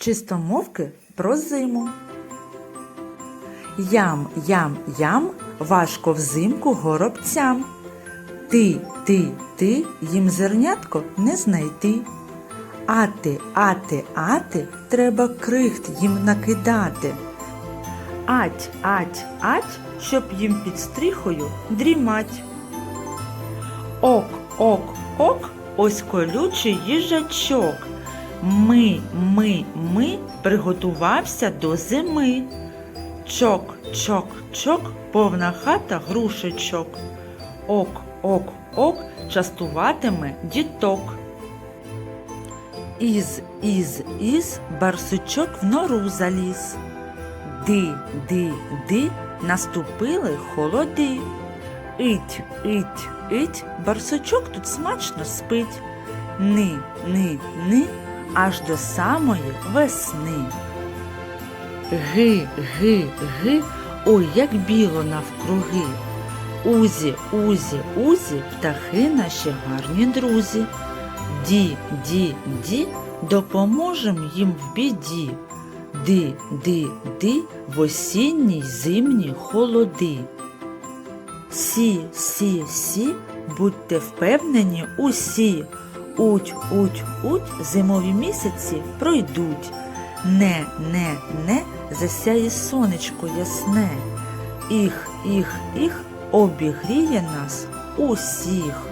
Чистомовки про зиму. Ям, ям, ям, важко взимку горобцям. Ти, ти, ти, їм зернятко не знайти. Ати, ати, ати, треба крихт їм накидати. Ать, ать, ать, щоб їм під стріхою дрімать. Ок, ок, ок, ось колючий їжачок. Ми, ми, ми приготувався до зими. Чок, чок, чок, повна хата грушечок. Ок, ок, ок, частуватиме діток. Із, із, із, барсучок в нору заліз. Ди, ди, ди, наступили холоди. Ить, ить, ить, барсучок тут смачно спить. Ни, ни, ни, аж до самої весни. Ги, ги, ги, ой, як біло навкруги. Узі, узі, узі, птахи наші гарні друзі. Ді, ді, ді, допоможем їм в біді. Ди, ди, ди, в осінній зимні холоди. Сі, сі, сі, будьте впевнені усі. Уть, уть, уть, зимові місяці пройдуть. Не, не, не, засяє сонечко ясне. Іх, іх, іх, обігріє нас усіх.